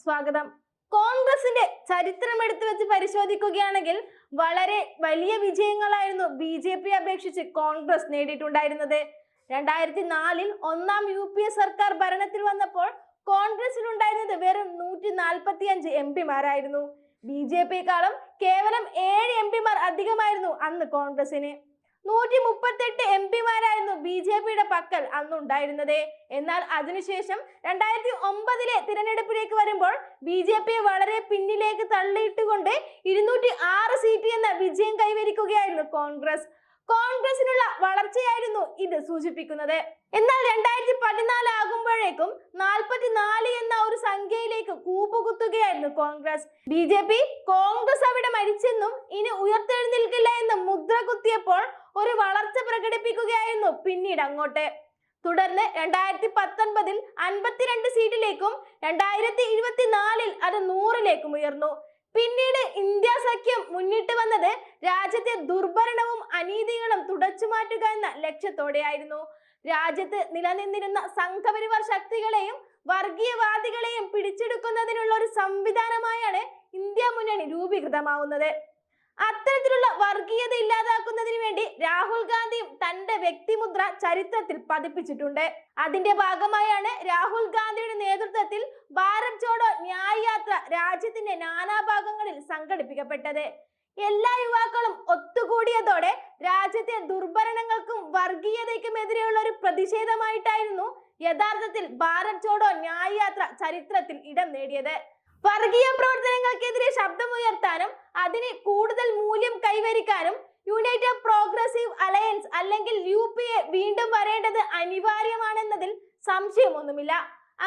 സ്വാഗതം. കോൺഗ്രസിന്റെ ചരിത്രം എടുത്തു വെച്ച് പരിശോധിക്കുകയാണെങ്കിൽ വളരെ വലിയ വിജയങ്ങളായിരുന്നു ബി ജെ പി അപേക്ഷിച്ച് കോൺഗ്രസ് നേടിയിട്ടുണ്ടായിരുന്നത്. രണ്ടായിരത്തി നാലിൽ ഒന്നാം യു പി എ സർക്കാർ ഭരണത്തിൽ വന്നപ്പോൾ കോൺഗ്രസിനുണ്ടായിരുന്നത് വെറും നൂറ്റി നാൽപ്പത്തി അഞ്ച് എം പിമാരായിരുന്നു ബി ജെ പിക്കാളും കേവലം ഏഴ് എം പിമാർ അധികമായിരുന്നു അന്ന് കോൺഗ്രസിന്. നൂറ്റി മുപ്പത്തെട്ട് എം പിമാരായിരുന്നു ബി ജെ പിയുടെ പക്കൽ അന്നുണ്ടായിരുന്നത്. എന്നാൽ അതിനുശേഷം രണ്ടായിരത്തി ഒമ്പതിലെ തിരഞ്ഞെടുപ്പിലേക്ക് വരുമ്പോൾ ബി ജെ പിയെ വളരെ പിന്നിലേക്ക് തള്ളിയിട്ടുകൊണ്ട് ഇരുന്നൂറ്റി ആറ് സീറ്റ് എന്ന വിജയം കൈവരിക്കുകയായിരുന്നു കോൺഗ്രസ്. കോൺഗ്രസിനുള്ള വളർച്ചയായിരുന്നു ഇത് സൂചിപ്പിക്കുന്നത്. എന്നാൽ രണ്ടായിരത്തി പതിനാല് ആകുമ്പോഴേക്കും നാൽപ്പത്തിനാല് എന്ന ഒരു സംഖ്യയിലേക്ക് കൂപ്പുകുത്തുകയായിരുന്നു Congress. B J P Congress അവിടെ മരിച്ചെന്നും ഇനി ഉയർത്തെഴുന്നിൽക്കില്ല എന്ന് മുദ്ര കുത്തിയപ്പോൾ ഒരു വളർച്ച പ്രകടിപ്പിക്കുകയായിരുന്നു പിന്നീട് അങ്ങോട്ട്. തുടർന്ന് രണ്ടായിരത്തി പത്തൊൻപതിൽ അൻപത്തിരണ്ട് സീറ്റിലേക്കും രണ്ടായിരത്തി ഇരുപത്തിനാലിൽ അത് നൂറിലേക്കും ഉയർന്നു. പിന്നീട് ഇന്ത്യ സഖ്യം മുന്നിട്ട് വന്നത് രാജ്യത്തെ ദുർഭരണവും അനീതികളും തുടച്ചു മാറ്റുക എന്ന ലക്ഷ്യത്തോടെയായിരുന്നു. രാജ്യത്ത് നിലനിന്നിരുന്ന സംഘപരിവാർ ശക്തികളെയും വർഗീയവാദികളെയും പിടിച്ചെടുക്കുന്നതിനുള്ള ഒരു സംവിധാനമായാണ് ഇന്ത്യ മുന്നണി രൂപീകൃതമാവുന്നത്. അത്തരത്തിലുള്ള വർഗീയത ഇല്ലാതാക്കുന്നതിന് വേണ്ടി രാഹുൽ ഗാന്ധിയും തന്റെ വ്യക്തിമുദ്ര ചരിത്രത്തിൽ പതിപ്പിച്ചിട്ടുണ്ട്. അതിന്റെ ഭാഗമായാണ് രാഹുൽ ഗാന്ധിയുടെ നേതൃത്വത്തിൽ ഭാരത് ജോഡോ ന്യായ് യാത്ര രാജ്യത്തിന്റെ നാനാഭാഗങ്ങളിൽ സംഘടിപ്പിക്കപ്പെട്ടത്. എല്ലാ യുവാക്കളും ഒത്തുകൂടിയതോടെ രാജ്യത്തെ ദുർഭരണങ്ങൾക്കും വർഗീയതയ്ക്കും എതിരെയുള്ള ഒരു പ്രതിഷേധമായിട്ടായിരുന്നു യഥാർത്ഥത്തിൽ ഭാരത് ജോഡോ ന്യായ് യാത്ര ചരിത്രത്തിൽ ഇടം നേടിയത്. വർഗീയ പ്രവർത്തനങ്ങൾക്കെതിരെ ശബ്ദമുയർത്താനും അതിനെ കൂടുതൽ കൈവരിക്കാനും യുണൈറ്റഡ് പ്രോഗ്രസീവ് അലയൻസ് അല്ലെങ്കിൽ യു പി എ വീണ്ടും വരേണ്ടത് അനിവാര്യമാണെന്നതിൽ സംശയമൊന്നുമില്ല.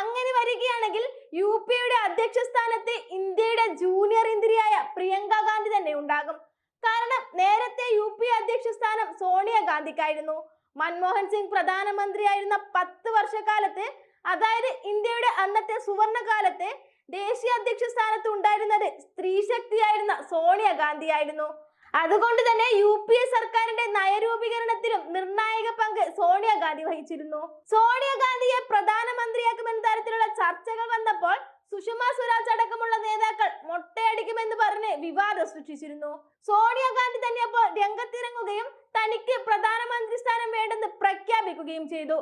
അങ്ങനെ വരികയാണെങ്കിൽ യു പി എയുടെ അധ്യക്ഷ സ്ഥാനത്ത് ഇന്ത്യയുടെ ജൂനിയർ ഇന്ദ്രിയായ പ്രിയങ്ക ഗാന്ധി തന്നെ ഉണ്ടാകും. കാരണം നേരത്തെ യു പി അധ്യക്ഷ സ്ഥാനം സോണിയ ഗാന്ധിക്കായിരുന്നു. മൻമോഹൻ സിംഗ് പ്രധാനമന്ത്രിയായിരുന്ന പത്ത് വർഷക്കാലത്ത് അതായത് ഇന്ത്യയുടെ അന്നത്തെ സുവർണ കാലത്ത് ദേശീയ അധ്യക്ഷ സ്ഥാനത്ത് ഉണ്ടായിരുന്നത് സ്ത്രീശക്തിയായിരുന്ന സോണിയ ഗാന്ധിയായിരുന്നു. അതുകൊണ്ട് തന്നെ യു പി എ സർക്കാരിന്റെ നയരൂപീകരണത്തിലും നിർണായക പങ്ക് സോണിയാഗാന്ധി വഹിച്ചിരുന്നു. സോണിയാഗാന്ധിയെ പ്രധാനമന്ത്രിയാക്കുമെന്ന തരത്തിലുള്ള ചർച്ചകൾ വന്നപ്പോൾ സുഷമ സ്വരാജ് അടക്കമുള്ള നേതാക്കൾ മൊട്ടയടിക്കുമെന്ന് പറഞ്ഞ് വിവാദം സൃഷ്ടിച്ചിരുന്നു. സോണിയാഗാന്ധി തന്നെ അപ്പോൾ രംഗത്തിറങ്ങുകയും തനിക്ക് പ്രധാനമന്ത്രി സ്ഥാനം വേണ്ടെന്ന് പ്രഖ്യാപിക്കുകയും ചെയ്തു.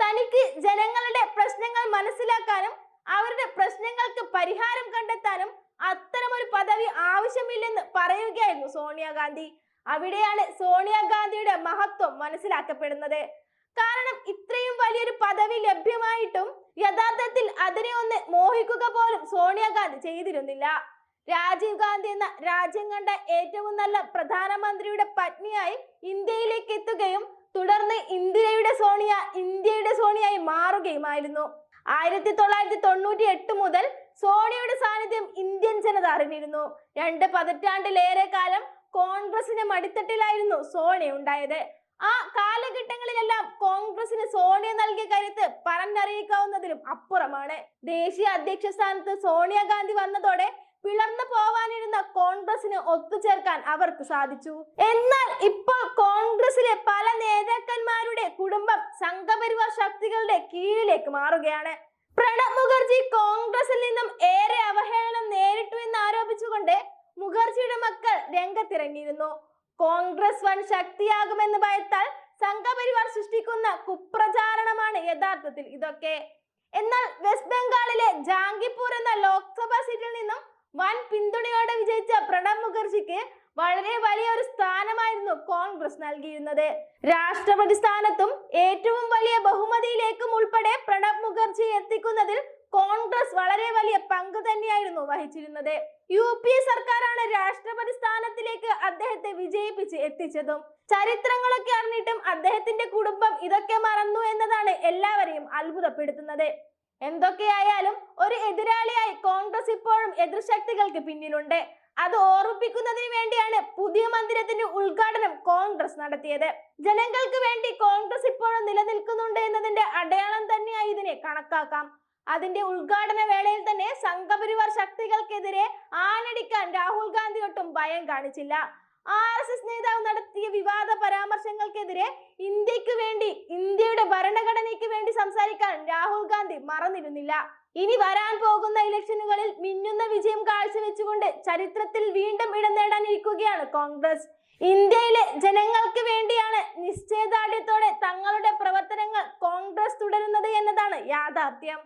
തനിക്ക് ജനങ്ങളുടെ പ്രശ്നങ്ങൾ മനസ്സിലാക്കാനും അവരുടെ പ്രശ്നങ്ങൾക്ക് പരിഹാരം കണ്ടെത്താനും അത്തരമൊരു പദവി ആവശ്യമില്ലെന്ന് പറയുകയായിരുന്നു സോണിയാഗാന്ധി. അവിടെയാണ് സോണിയാഗാന്ധിയുടെ മഹത്വം മനസ്സിലാക്കപ്പെടുന്നത്. കാരണം ഇത്രയും വലിയൊരു പദവി ലഭ്യമായിട്ടും യഥാർത്ഥത്തിൽ അതിനെ ഒന്ന് മോഹിക്കുക പോലും സോണിയാഗാന്ധി ചെയ്തിരുന്നില്ല. രാജീവ് ഗാന്ധി എന്ന രാജ്യം കണ്ട ഏറ്റവും നല്ല പ്രധാനമന്ത്രിയുടെ പത്നിയായി ഇന്ത്യയിലേക്ക് എത്തുകയും തുടർന്ന് ഇന്ദിരയുടെ സോണിയ ഇന്ത്യയുടെ സോണിയായി മാറുകയുമായിരുന്നു. ആയിരത്തി തൊള്ളായിരത്തി തൊണ്ണൂറ്റി എട്ട് മുതൽ സോണിയയുടെ സാന്നിധ്യം ഇന്ത്യൻ ജനത അറിഞ്ഞിരുന്നു. രണ്ട് പതിറ്റാണ്ടിലേറെ കാലം കോൺഗ്രസിന്റെ മടിത്തട്ടിലായിരുന്നു സോണിയ ഉണ്ടായത്. ആ കാലഘട്ടങ്ങളിലെല്ലാം കോൺഗ്രസിന് സോണിയ നൽകിയ കരുത്ത് പറഞ്ഞറിയിക്കാവുന്നതിലും അപ്പുറമാണ്. ദേശീയ അധ്യക്ഷ സ്ഥാനത്ത് സോണിയാഗാന്ധി വന്നതോടെ പിളർന്നു പോവാനിരുന്ന കോൺഗ്രസിന് ഒത്തുചേർക്കാൻ അവർക്ക് സാധിച്ചു. എന്നാൽ ഇപ്പോൾ കോൺഗ്രസിലെ പല നേതാക്കന്മാരുടെ കുടുംബം സംഘപരിവാർ ശക്തികളുടെ കീഴിലേക്ക് മാറുകയാണ്. പ്രണബ് മുഖർജി കോൺഗ്രസിൽ നിന്നും ഏറെ അവഹേളനം നേരിട്ടു എന്ന് ആരോപിച്ചുകൊണ്ട് മുഖർജിയുടെ മക്കൾ രംഗത്തിറങ്ങിയിരുന്നു. കോൺഗ്രസ് വൻ ശക്തിയാകുമെന്ന് ഭയത്താൽ സംഘപരിവാർ സൃഷ്ടിക്കുന്ന കുപ്രചാരണമാണ് യഥാർത്ഥത്തിൽ ഇതൊക്കെ. എന്നാൽ വെസ്റ്റ് ബംഗാളിലെ ജാംഗിപ്പൂർ എന്ന ലോക്സഭാ സീറ്റിൽ നിന്നും വൻ പിന്തുണയോടെ വിജയിച്ച പ്രണബ് മുഖർജിക്ക് വളരെ വലിയ ഒരു സ്ഥാനമായിരുന്നു കോൺഗ്രസ് നൽകിയിരുന്നത്. രാഷ്ട്രപതി സ്ഥാനത്തും ഏറ്റവും വലിയ ബഹുമതിയിലേക്കും ഉൾപ്പെടെ പ്രണബ് മുഖർജി എത്തിക്കുന്നതിൽ കോൺഗ്രസ് വളരെ വലിയ പങ്ക് തന്നെയായിരുന്നു വഹിച്ചിരുന്നത്. യു പി എ സർക്കാരാണ് രാഷ്ട്രപതി സ്ഥാനത്തിലേക്ക് അദ്ദേഹത്തെ വിജയിപ്പിച്ച് എത്തിച്ചതും. ചരിത്രങ്ങളൊക്കെ അറിഞ്ഞിട്ടും അദ്ദേഹത്തിന്റെ കുടുംബം ഇതൊക്കെ മറന്നു എന്നതാണ് എല്ലാവരെയും അത്ഭുതപ്പെടുത്തുന്നത്. എന്തൊക്കെയായാലും ഒരു എതിരാളിയായി കോൺഗ്രസ് ഇപ്പോഴും എതിർശക്തികൾക്ക് പിന്നിലുണ്ട്. അത് ഓർമ്മിപ്പിക്കുന്നതിന് വേണ്ടിയാണ് പുതിയ മന്ദിരത്തിന്റെ ഉദ്ഘാടനം കോൺഗ്രസ് നടത്തിയത്. ജനങ്ങൾക്ക് വേണ്ടി കോൺഗ്രസ് ഇപ്പോഴും നിലനിൽക്കുന്നുണ്ട് എന്നതിന്റെ അടയാളം തന്നെയായി ഇതിനെ കണക്കാക്കാം. അതിന്റെ ഉദ്ഘാടന വേളയിൽ തന്നെ സംഘപരിവാർ ശക്തികൾക്കെതിരെ ആനടിക്കാൻ രാഹുൽ ഗാന്ധി ഒട്ടും ഭയം കാണിച്ചില്ല. ആർ എസ് എസ് നേതാവ് നടത്തിയ വിവാദ പരാമർശങ്ങൾക്കെതിരെ ഇന്ത്യയ്ക്ക് വേണ്ടി ഇന്ത്യയുടെ ഭരണഘടനയ്ക്ക് വേണ്ടി സംസാരിക്കാൻ രാഹുൽ ഗാന്ധി മറന്നിരുന്നില്ല. ഇനി വരാൻ പോകുന്ന ഇലക്ഷനുകളിൽ മിന്നുന്ന വിജയം കാഴ്ചവെച്ചുകൊണ്ട് ചരിത്രത്തിൽ വീണ്ടും ഇടം നേടാനിരിക്കുകയാണ് കോൺഗ്രസ്. ഇന്ത്യയിലെ ജനങ്ങൾക്ക് വേണ്ടിയാണ് നിശ്ചയദാർഢ്യത്തോടെ തങ്ങളുടെ പ്രവർത്തനങ്ങൾ കോൺഗ്രസ് തുടരുന്നത് എന്നതാണ് യാഥാർത്ഥ്യം.